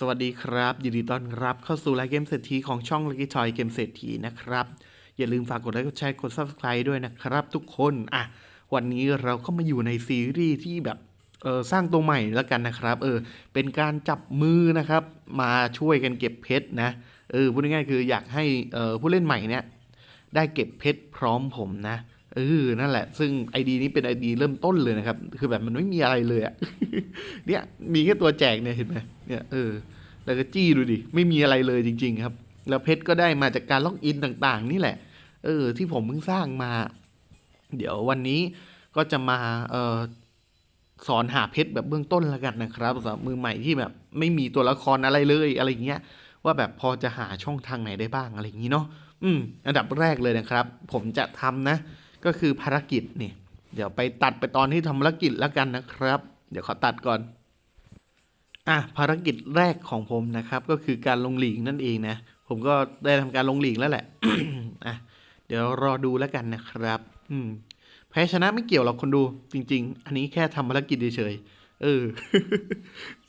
สวัสดีครับ ยินดีต้อนรับเข้าสู่รายเกมเศรษฐีของช่อง Lucky Toy เกมเศรษฐีนะครับ อย่าลืมฝากกดไลค์กดแชร์กด Subscribe ด้วยนะครับทุกคนอะวันนี้เราก็มาอยู่ในซีรีส์ที่แบบเออสร้างตัวใหม่แล้วกันนะครับเออเป็นการจับมือนะครับ มาช่วยกันเก็บเพชรนะเออพูดง่ายๆคืออยากให้เออผู้เล่นใหม่เนี่ยได้เก็บเพชรพร้อมผมนะเเออ นั่นแหละ ซึ่งไอดีนี้เป็นไอดีเริ่มต้นเลยนะครับ คือแบบมันไม่มีอะไรเลยอะเนี่ย มีแค่ตัวแจกเนี่ยเห็นไหมเนี่ย เออ แล้วก็จี้ดูดิ ไม่มีอะไรเลยจริง ๆ ครับ แล้วเพชรก็ได้มาจากการล็อกอินต่างๆ นี่แหละ เออ ที่ผมเพิ่งสร้างมา เดี๋ยววันนี้ก็จะมา เออสอนหาเพชรแบบเบื้องต้นล้วกันนะครับสำหรับมือใหม่ที่แบบไม่มีตัวละครอะไรเลยอะไรอย่างเงี้ย ว่าแบบพอจะหาช่องทางไหนได้บ้างอะไรอย่างงี้เนาะ อืม อันดับแรกเลยนะครับ ผมจะทำนะ ก็คือภารกิจนี่ เดี๋ยวไปตัดไปตอนที่ทำภารกิจแล้วกันนะครับ เดี๋ยวขอตัดก่อน อะภารกิจแรกของผมนะครับ ก็คือการลงหลีกนั่นเองนะ ผมก็ได้ทำการลงหลีกแล้วแหละอะเดี๋ยวรอดูแล้วกันนะครับ อืมแพ้ชนะไม่เกี่ยวหรอกคนดูจริง ๆ อันนี้แค่ทำภารกิจเฉยเออ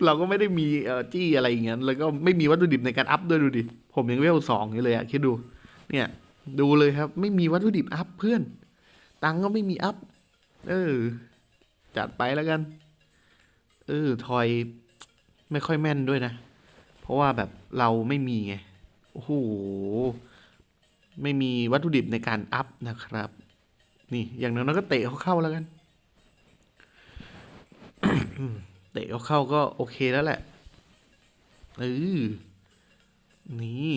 เราก็ไม่ได้มีจี้อะไรอย่างเงี้ยแล้วก็ไม่มีวัตถุดิบในการอัพด้วยดูดิ ผมยังเวลสองอยู่เลยอะคิดดู เนี่ย ดูเลยครับ ไม่มีวัตถุดิบอัพเพื่อน ตังก็ไม่มีอัพ เออ จัดไปแล้วกัน เออ ทอยไม่ค่อยแม่นด้วยนะ เพราะว่าแบบเราไม่มีไง โอ้โห ไม่มีวัตถุดิบในการอัพนะครับ นี่ อย่างนั้นเราก็เตะเขาเข้าแล้วกัน เตะเขาเข้าก็โอเคแล้วแหละ เออ นี่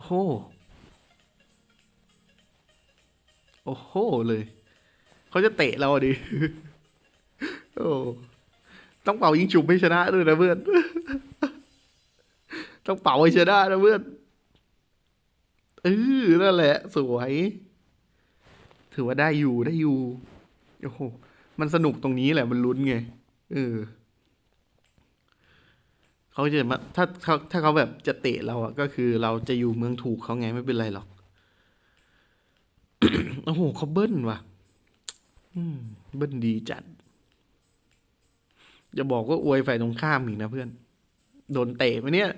โอ้ โอ้โหเลย เขาจะเตะเราดิโอ้ต้องเป่ายิงฉุบให้ชนะด้วยนะเพื่อน ต้องเป่าให้ชนะนะเพื่อนเออนั่นแหละ สวย ถือว่าได้อยู่ได้อยู่โอ้โหมันสนุกตรงนี้แหละมันลุ้นไงเออเขาจะมาถ้าเขาถ้าเขาแบบจะเตะเราอะก็คือเราจะอยู่เมืองถูกเขาไงไม่เป็นไรหรอก โอ้โหเขาเบิ้ลว่ะเบิ้ลดีจัดอย่าบอกว่าอวยฝ่ายตรงข้ามอีกนะเพื่อน โดนเตะมาเนี่ย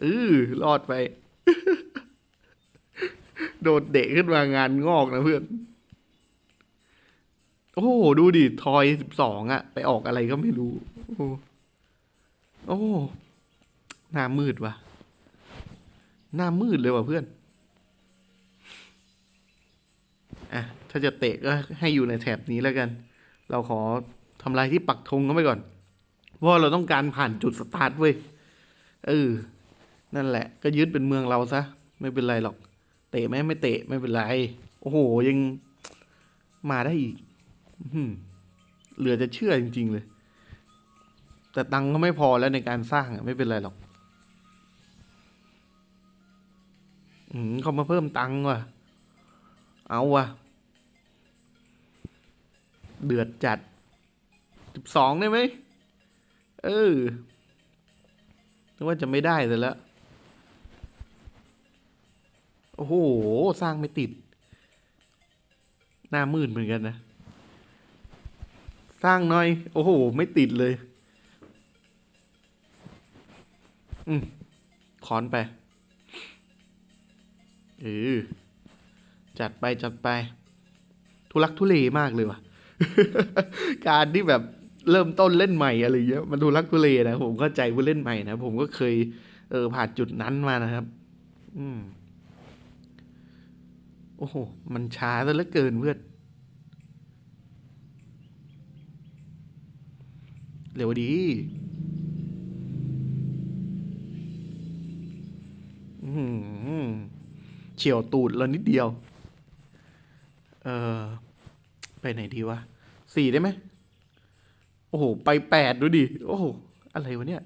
เออรอดไป โดนเตะขึ้นมางานงอกนะเพื่อน โอ้โห ดูดิ ทอยสิบสองอะไปออกอะไรก็ไม่รู้ โอ้โหโอ้หหน้ามืดว่ะ หน้ามืดเลยว่ะเพื่อน ถ้าจะเตะก็ให้อยู่ในแถบนี้แล้วกัน เราขอทำลายที่ปักธงก็ไปก่อน เพราะเราต้องการผ่านจุดสตาร์ทเว้ย เออ นั่นแหละ ก็ยึดเป็นเมืองเราซะ ไม่เป็นไรหรอก เตะไหมไม่เตะไม่เป็นไร โอ้โห ยังมาได้อีกเหลือจะเชื่อจริง ๆ เลย แต่ตังก็ไม่พอแล้วในการสร้างไม่เป็นไรหรอกอืมเขามาเพิ่มตังค์ว่ะ เอาว่ะ เดือดจัดสิบสองได้ไหมเออนึกว่าจะไม่ได้แต่แล้ว โอ้โห สร้างไม่ติด หน้ามืดเหมือนกันนะ สร้างหน่อย โอ้โห ไม่ติดเลย อืมคอนไป เออ จัดไปจัดไป ทุลักทุเลมากเลยว่ะ การที่แบบเริ่มต้นเล่นใหม่อะไรเงี้ยมันทุลักทุเลนะผมเข้าใจผู้เล่นใหม่นะผมก็เคยเออผ่านจุดนั้นมานะครับ อืม โอ้โห มันช้าซะเหลือเกินเพื่อนเร็วดีเฉียวตูดเรานิดเดียว เออไปไหนดีวะ สี่ได้ไหมโอ้โห ไปแปดดูดิ โอ้โห อะไรวะเนี่ย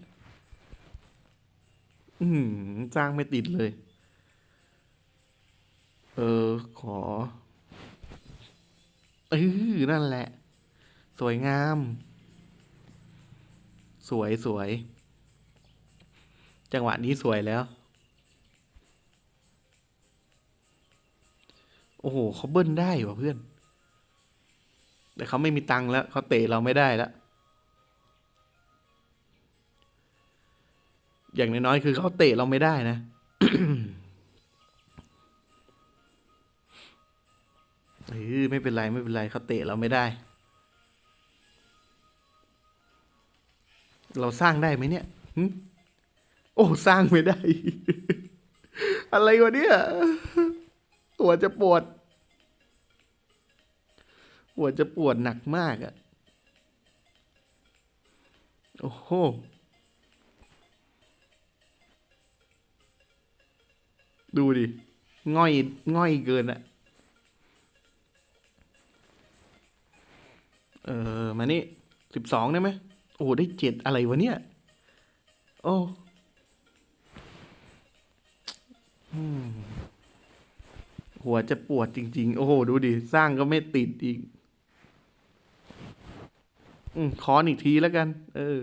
อืมจ้างไม่ติดเลย เออ ขอ เออนั่นแหละ สวยงาม สวยสวย จังหวะนี้สวยแล้ว โอ้โหเขาเบิ้ลได้วะเพื่อน แต่เขาไม่มีตังค์แล้วเขาเตะเราไม่ได้แล้ว อย่างน้อยๆคือเขาเตะเราไม่ได้นะเออไม่เป็นไรไม่เป็นไรเขาเตะเราไม่ได้ เราสร้างได้ไหมเนี่ยโอ้สร้างไม่ได้ อะไรวะเนี่ยหัวจะปวด หัวจะปวดหนักมากอะ่ะ โอ้โห ดูดิ ง่อย ง่อยเกินอะเออ มานี่สิบสองได้ไหม โอ้ ได้เจ็ดอะไรวะเนี่ย โอ้หัวจะปวดจริง ๆ โอ้โห ดูดิ สร้างก็ไม่ติดอีก คอนอีกทีแล้วกัน เออ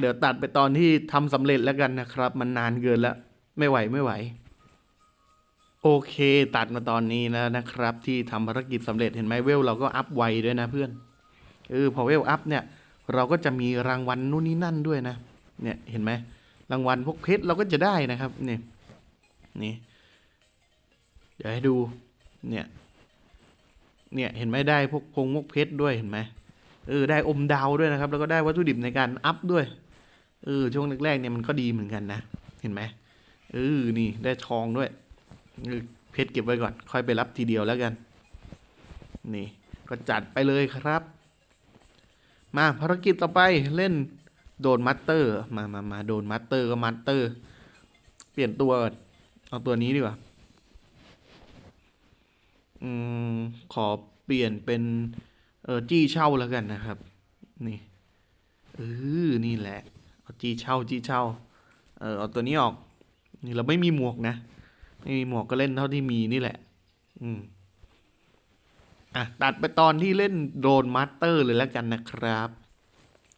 เดี๋ยวตัดไปตอนที่ทำสำเร็จแล้วกันนะครับ มันนานเกินแล้ว ไม่ไหวไม่ไหว โอเค ตัดมาตอนนี้แล้วนะครับ ที่ทำภารกิจสำเร็จเห็นไหมเวลเราก็อัพไวด้วยนะเพื่อน เออพอเวลอัพเนี่ย เราก็จะมีรางวัลนู่นนี่นั่นด้วยนะ เนี่ยเห็นไหมรางวัลพวกเพชรเราก็จะได้นะครับนี่นี่ เดี๋ยวให้ดู เนี่ย เนี่ยเห็นไหมได้พวกพงพวกเพชรด้วยเห็นไหมเออได้อมดาวด้วยนะครับ แล้วก็ได้วัตถุดิบในการอัพด้วยเออช่วงแรกๆเนี่ยมันก็ดีเหมือนกันนะ เห็นไหมเออนี่ได้ทองด้วยเออเพชรเก็บไว้ก่อน ค่อยไปรับทีเดียวแล้วกัน นี่ ก็จัดไปเลยครับ มาภารกิจต่อไปเล่นโดนมัตเตอร์ มามามาโดนมัตเตอร์ก็มัตเตอร์ เปลี่ยนตัว เอาตัวนี้ดีกว่า อืมขอเปลี่ยนเป็น เออจี้เช่าแล้วกันนะครับ นี่เออนี่แหละเอาจี้เช่าจี้เช่า เออเอาตัวนี้ออก นี่เราไม่มีหมวกนะไม่มีหมวกก็เล่นเท่าที่มีนี่แหละ อืมอะตัดไปตอนที่เล่นโดรนมาสเตอร์เลยแล้วกันนะครับ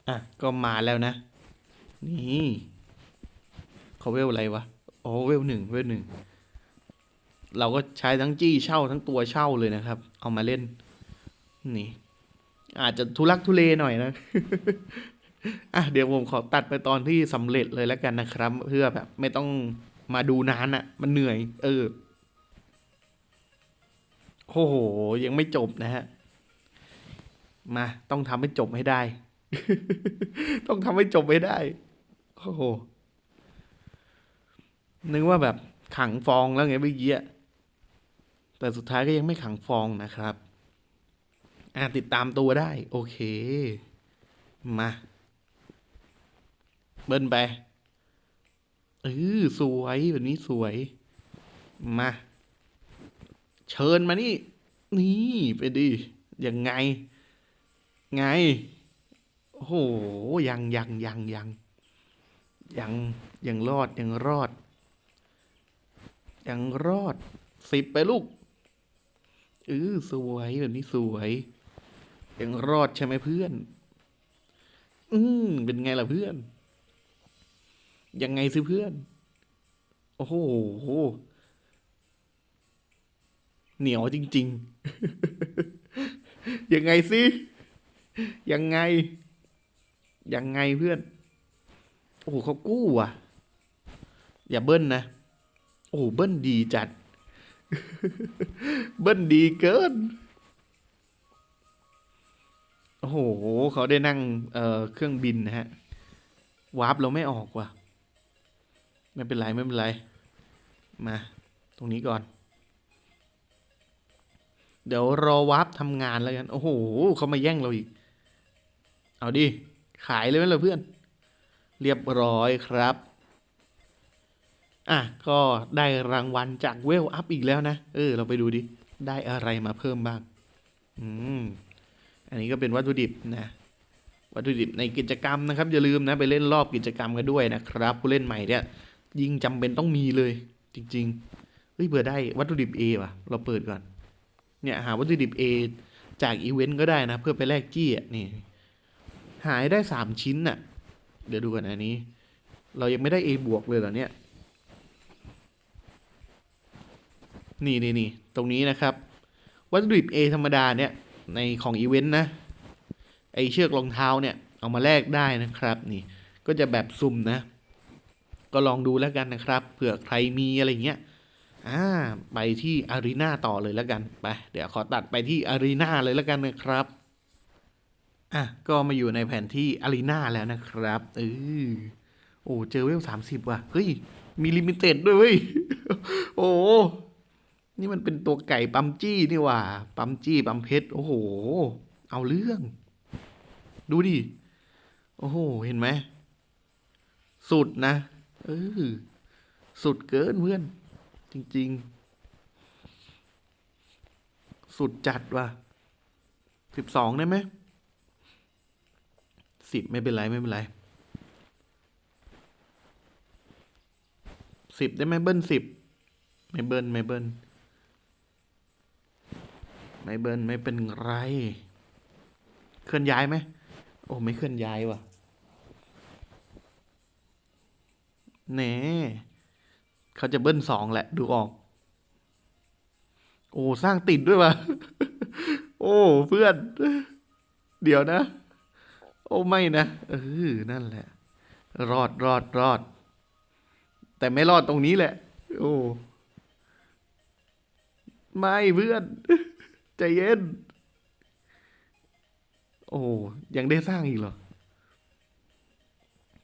อะก็มาแล้วนะ นี่เขาเวลอะไรวะ โอ้เวลหนึ่งเวลหนึ่ง เราก็ใช้ทั้งจี้เช่าทั้งตัวเช่าเลยนะครับ เอามาเล่น นี่ อาจจะทุลักทุเลหน่อยนะอะเดี๋ยวผมขอตัดไปตอนที่สำเร็จเลยแล้วกันนะครับ เพื่อแบบ ไม่ต้องมาดูนานอะ่ะ มันเหนื่อย เออโอ้โห ยังไม่จบนะฮะ มาต้องทำให้จบให้ได้ ต้องทำให้จบให้ได้ โอ้โหนึกว่าแบบขังฟองแล้วไงเมื่อกี้อะ แต่สุดท้ายก็ยังไม่ขังฟองนะครับอ่าติดตามตัวได้ โอเค มา เบิ้ลไปเออสวยแบบนี้สวย มา เชิญมานี่ นี่ไปดิยังไง ไง โอ้โห ยังยังยังยังยังยังรอดยังรอด ยังรอดสิบไปลูก เออสวยแบบนี้สวย ยังรอดใช่ไหมเพื่อน อืมเป็นไงล่ะเพื่อน ยังไงสิเพื่อน โอ้โห เหนียวจริง ๆ ยังไงสิ ยังไง ยังไงเพื่อน โอ้โหเขากู้อะ อย่าเบิ้ลนะ โอ้โหเบิ้ลดีจัด เบิ้ลดีเกิน โอ้โห เขาได้นั่ง เอ่อ เครื่องบินนะฮะ วาร์ปเราไม่ออกว่ะ ไม่เป็นไร ไม่เป็นไร มา ตรงนี้ก่อน เดี๋ยวรอวาร์ปทำงานแล้วกัน โอ้โห เขามาแย่งเราอีก เอาดิ ขายเลยไหมล่ะเพื่อน เรียบร้อยครับ อะก็ได้รางวัลจากเวลอัพอีกแล้วนะ เออ เราไปดูดิ ได้อะไรมาเพิ่มบ้าง อืม อันนี้ก็เป็นวัตถุดิบนะ วัตถุดิบในกิจกรรมนะครับ อย่าลืมนะไปเล่นรอบกิจกรรมกันด้วยนะครับ ผู้เล่นใหม่เนี่ย ยิ่งจำเป็นต้องมีเลย จริงๆเฮ้ยเผื่อได้วัตถุดิบ A ว่ะ เราเปิดก่อน เนี่ยหาวัตถุดิบ A จากอีเวนต์ก็ได้นะ เพื่อไปแลกจี้อะนี่ หายได้สามชิ้นน่ะ เดี๋ยวดูกันอันนี้ เรายังไม่ได้ A บวกเลยเหรอเนี่ย นี่นี่นี่ตรงนี้นะครับ วัตถุดิบ A ธรรมดาเนี่ย ในของอีเวนต์นะ ไอเชือกรองเท้าเนี่ย เอามาแลกได้นะครับนี่ ก็จะแบบสุ่มนะ ก็ลองดูแล้วกันนะครับ เผื่อใครมีอะไรเงี้ย อ่า ไปที่อารีนาต่อเลยแล้วกัน ไป เดี๋ยวขอตัดไปที่อารีนาเลยแล้วกันนะครับ อะ ก็มาอยู่ในแผนที่อารีนาแล้วนะครับ เออโอ้ เจอเวลสามสิบว่ะ เฮ้ย มีลิมิเต็ดด้วยเว้ยโอ้ นี่มันเป็นตัวไก่ปั๊มจี้นี่ว่าปั๊มจี้ปั๊มเพชรโอ้โห เอาเรื่อง ดูดิ โอ้โห เห็นไหม สุดนะ เออ สุดเกินเพื่อน จริง ๆ สุดจัดว่ะสิบสองได้ไหมสิบไม่เป็นไร ไม่เป็นไรสิบได้ไหมเบิ้ลสิบไม่เบิ้ลไม่เบิ้ล ไม่เบิ้ลไม่เป็นไร เคลื่อนย้ายไหม โอ้ไม่เคลื่อนย้ายว่ะแหน่เขาจะเบิ้ลสองแหละ ดูออก โอ้ สร้างติดด้วยว่ะ โอ้ เพื่อน เดี๋ยวนะ โอ้ไม่นะ เออ นั่นแหละ รอดรอดรอด แต่ไม่รอดตรงนี้แหละ โอ้ ไม่เพื่อน ใจเย็น โอ้ยังได้สร้างอีกเหรอ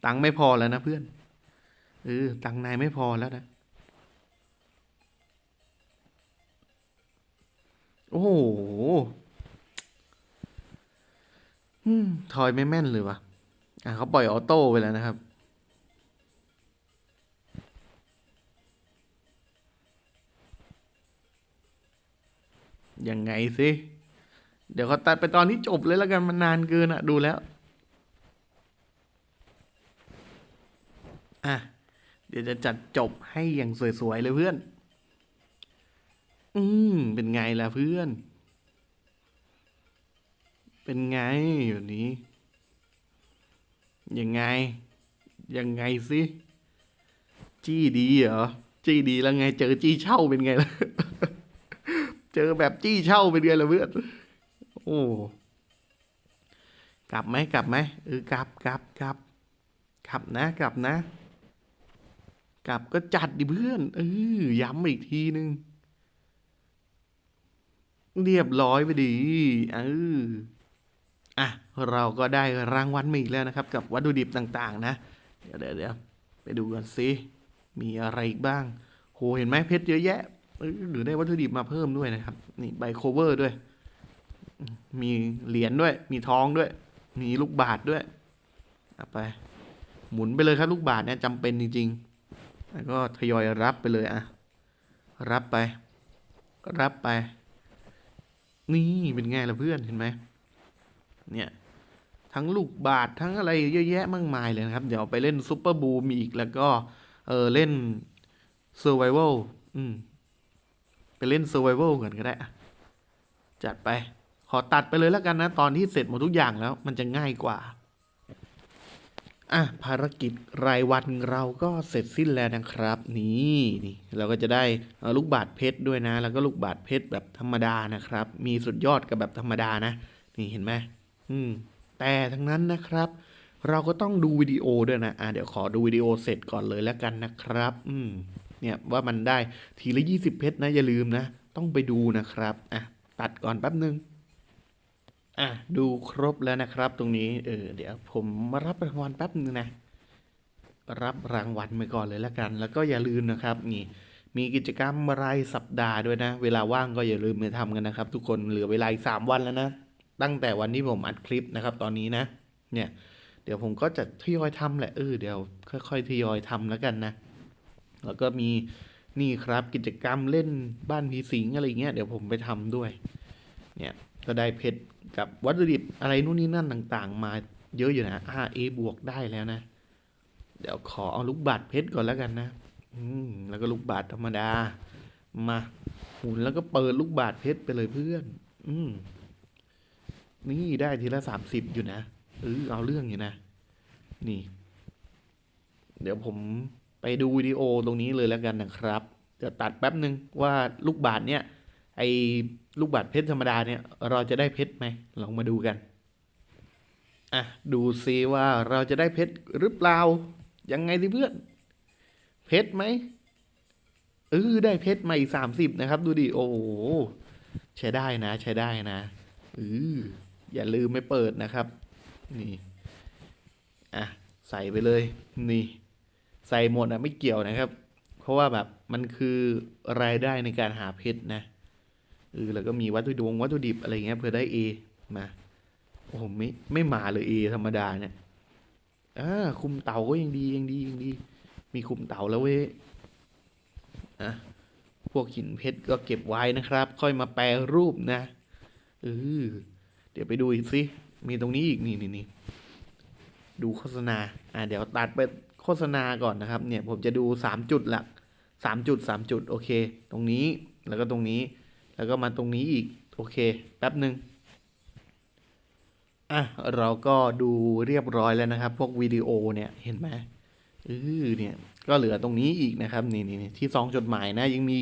ตังค์ไม่พอแล้วนะเพื่อน เออ ตังค์นายไม่พอแล้วนะ โอ้โหทอยไม่แม่นเลยวะอะเขาปล่อยออโต้ไปแล้วนะครับ ยังไงสิ เดี๋ยวเขาตัดไปตอนที่จบเลยแล้วกันมันนานเกินอะดูแล้ว อะ เดี๋ยวจะจัดจบให้อย่างสวยๆเลยเพื่อน อืม เป็นไงล่ะเพื่อน เป็นไงแบบนี้ ยังไง ยังไงสิ จี้ดีเหรอ จี้ดีแล้วไง เจอจี้เช่าเป็นไงล่ะ เจอแบบจี้เช่าเป็นไงล่ะเพื่อนโอ้กลับไหมกลับไหมเออกลับกลับกลับกลับนะกลับนะ กลับก็จัดดิเพื่อนเออย้ำอีกทีนึง เรียบร้อยไปดีเอออะเราก็ได้รางวัลมาอีกแล้วนะครับ กับวัตถุดิบต่างๆ นะ เดี๋ยวเดี๋ยวไปดูกันสิมีอะไรอีกบ้าง โหเห็นไหมเพชรเยอะแยะ หรือได้วัตถุดิบมาเพิ่มด้วยนะครับ นี่ใบโคเวอร์ด้วย มีเหรียญด้วย มีทองด้วย มีลูกบาทด้วยเอาไป หมุนไปเลยครับลูกบาทเนี่ยจำเป็นจริงๆ แล้วก็ทยอยรับไปเลยอะรับไป รับไป นี่เป็นไงล่ะเพื่อนเห็นไหมเนี่ยทั้งลูกบาททั้งอะไรเยอะแยะมากมายเลยนะครับ เดี๋ยวไปเล่นซุปเปอร์บูมอีกแล้วก็เออเล่น Survival อืม ไปเล่น Survival ก่อนก็ได้ จัดไป ขอตัดไปเลยแล้วกันนะ ตอนที่เสร็จหมดทุกอย่างแล้วมันจะง่ายกว่า อะ ภารกิจรายวันเราก็เสร็จสิ้นแล้วนะครับ นี่นี่เราก็จะได้ลูกบาทเพชรด้วยนะ แล้วก็ลูกบาทเพชรแบบธรรมดานะครับ มีสุดยอดกับแบบธรรมดานะ นี่เห็นไหมอืม แต่ทั้งนั้นนะครับเราก็ต้องดูวิดีโอด้วยนะ อะเดี๋ยวขอดูวิดีโอเสร็จก่อนเลยแล้วกันนะครับ อืม เนี่ยว่ามันได้ทีละยี่สิบเพชรนะอย่าลืมนะ ต้องไปดูนะครับอะตัดก่อนแป๊บนึงอะดูครบแล้วนะครับตรงนี้เออเดี๋ยวผมมารับรางวัลแป๊บนึงนะ รับรางวัลไปก่อนเลยแล้วกัน แล้วก็อย่าลืมนะครับนี่มีกิจกรรมรายสัปดาห์ด้วยนะ เวลาว่างก็อย่าลืมไปทำกันนะครับ ทุกคนเหลือเวลาอีกสามวันแล้วนะ ตั้งแต่วันที่ผมอัดคลิปนะครับ ตอนนี้นะ เนี่ย เดี๋ยวผมก็จะทยอยทำแหละเออเดี๋ยวค่อยๆทยอยทำแล้วกันนะ แล้วก็มีนี่ครับกิจกรรมเล่นบ้านผีสิงอะไรเงี้ยเดี๋ยวผมไปทำด้วย เนี่ยก็ได้เพชรกับวัตถุดิบอะไรนู่นนี่นั่นต่างๆ มาเยอะอยู่นะ 5A บวกได้แล้วนะ เดี๋ยวขอเอาลูกบาทเพชรก่อนแล้วกันนะ อืมแล้วก็ลูกบาทธรรมดา มาหมุนแล้วก็เปิดลูกบาทเพชรไปเลยเพื่อน อืมนี่ได้ทีละสามสิบอยู่นะเออเอาเรื่องอยู่นะ นี่ เดี๋ยวผม ไปดูวิดีโอตรงนี้เลยแล้วกันนะครับเดี๋ยวตัดแป๊บหนึ่งว่าลูกบาทเนี่ยไอ้ลูกบาทเพชรธรรมดาเนี่ยเราจะได้เพชรไหมลองมาดูกันอะดูซิว่าเราจะได้เพชรหรือเปล่ายังไงดิเพื่อน เพชรไหมเออได้เพชรมาอีกสามสิบนะครับ ดูดิโอ้โหใช้ได้นะใช้ได้นะเอออย่าลืมไม่เปิดนะครับ นี่อะใส่ไปเลยนี่ ใส่หมดนะไม่เกี่ยวนะครับ เพราะว่าแบบมันคือรายได้ในการหาเพชรนะเออแล้วก็มีวัตถุดวงวัตถุดิบอะไรเงี้ยเพื่อได้เอมาโอ้โหไม่ไม่มาเลยเอธรรมดาเนี่ยอ่าคุมเต่าก็ยังดียังดียังดี มีคุมเต่าแล้วเว้ยอะพวกหินเพชรก็เก็บไว้นะครับ ค่อยมาแปรรูปนะเออเดี๋ยวไปดูอีกสิมีตรงนี้อีกนี่นี่นี่ดูโฆษณา อ่าเดี๋ยวตัดไป ษณาก่อนนะครับ เนี่ยผมจะดูสามจุดหลักสามจุดสามจุดโอเค ตรงนี้แล้วก็ตรงนี้ แล้วก็มาตรงนี้อีก โอเค แป๊บหนึ่งอะเราก็ดูเรียบร้อยแล้วนะครับ พวกวิดีโอเนี่ยเห็นไหมเออเนี่ยก็เหลือตรงนี้อีกนะครับ นี่นี่นี่ที่ซองจดหมายนะ ยังมี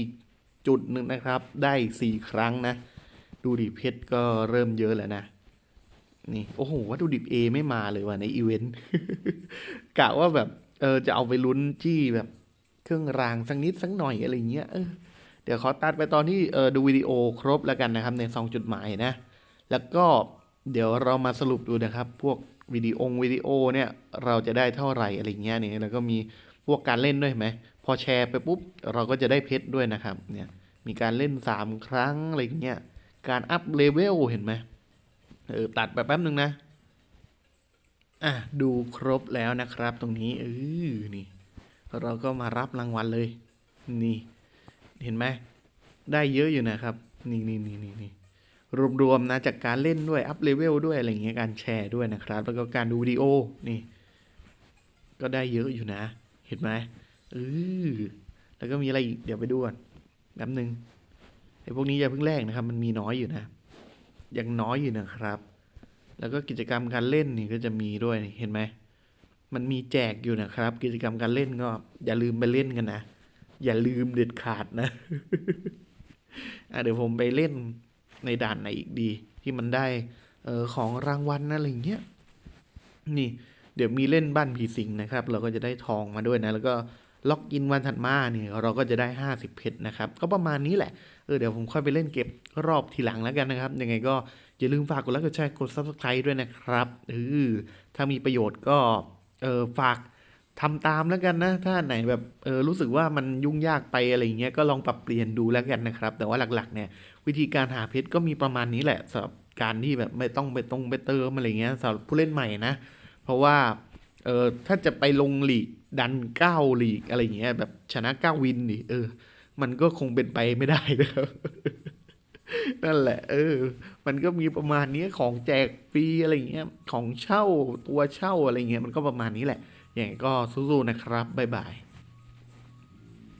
จุดหนึ่งนะครับ ได้สี่ครั้งนะ ดูดิเพชรก็เริ่มเยอะแล้วนะนี่ โอ้โหวัตถุดิบ A ไม่มาเลยว่ะในอีเวนต์กะว่าแบบ เออจะเอาไปลุ้นที่แบบเครื่องรางสักนิดสักหน่อยอะไรเงี้ยเออเดี๋ยวขอตัดไปตอนที่เออดูวิดีโอครบแล้วกันนะครับในซองจุดหมายนะ แล้วก็เดี๋ยวเรามาสรุปดูนะครับ พวกวิดีโอวิดีโอเนี่ยเราจะได้เท่าไหร่อะไรเงี้ยเนี่ยแล้วก็มีพวกการเล่นด้วยไหมพอแชร์ไปปุ๊บเราก็จะได้เพชรด้วยนะครับเนี่ยมีการเล่น 3 ครั้งอะไรเงี้ยการอัพเลเวลเห็นไหมเออตัดไปแป๊บนึงนะ อะดูครบแล้วนะครับ ตรงนี้เออนี่ เราก็มารับรางวัลเลย นี่ เห็นไหมได้เยอะอยู่นะครับ นี่นี่นี่นี่นี่รวมๆนะจากการเล่นด้วยอัพเลเวลด้วยอะไรเงี้ยการแชร์ด้วยนะครับ แล้วก็การดูวิดีโอนี่ ก็ได้เยอะอยู่นะ เห็นไหมเออแล้วก็มีอะไรอีกเดี๋ยวไปดูก่อนแป๊บนึงไอ้พวกนี้อย่าเพิ่งแรกนะครับ มันมีน้อยอยู่นะยังน้อยอยู่นะครับ แล้วก็กิจกรรมการเล่นนี่ก็จะมีด้วยเห็นไหมมันมีแจกอยู่นะครับ กิจกรรมการเล่นก็ อย่าลืมไปเล่นกันนะอย่าลืมเด็ดขาดนะอะเดี๋ยวผมไปเล่นในด่านไหนอีกดี ที่มันได้เออของรางวัลนะอะไรอย่างเงี้ยนี่เดี๋ยวมีเล่นบ้านผีสิงนะครับ เราก็จะได้ทองมาด้วยนะ แล้วก็ล็อกอินวันถัดมาเนี่ยเราก็จะได้ 50 เพชรนะครับ ก็ประมาณนี้แหละ เออเดี๋ยวผมค่อยไปเล่นเก็บรอบทีหลังแล้วกันนะครับ ยังไงก็ อย่าลืมฝากกดไลค์กดแชร์กด subscribe ด้วยนะครับเออถ้ามีประโยชน์ก็เออฝากทำตามแล้วกันนะ ถ้าไหนแบบเออรู้สึกว่ามันยุ่งยากไปอะไรอย่างเงี้ยก็ลองปรับเปลี่ยนดูแล้วกันนะครับ แต่ว่าหลักๆ เนี่ย วิธีการหาเพชรก็มีประมาณนี้แหละสำหรับการที่แบบไม่ต้องไปตรงไปเติมอะไรเงี้ยสำหรับผู้เล่นใหม่นะ เพราะว่าเออถ้าจะไปลงหลีกดันเก้าหลีกอะไรเงี้ยแบบชนะเก้าวินดิเออ มันก็คงเป็นไปไม่ได้นะครับ นั่นแหละ เออ มันก็มีประมาณนี้ของแจกฟรีอะไรเงี้ย ของเช่าตัวเช่าอะไรเงี้ย มันก็ประมาณนี้แหละ อย่างก็สู้ๆนะครับ บ๊ายบาย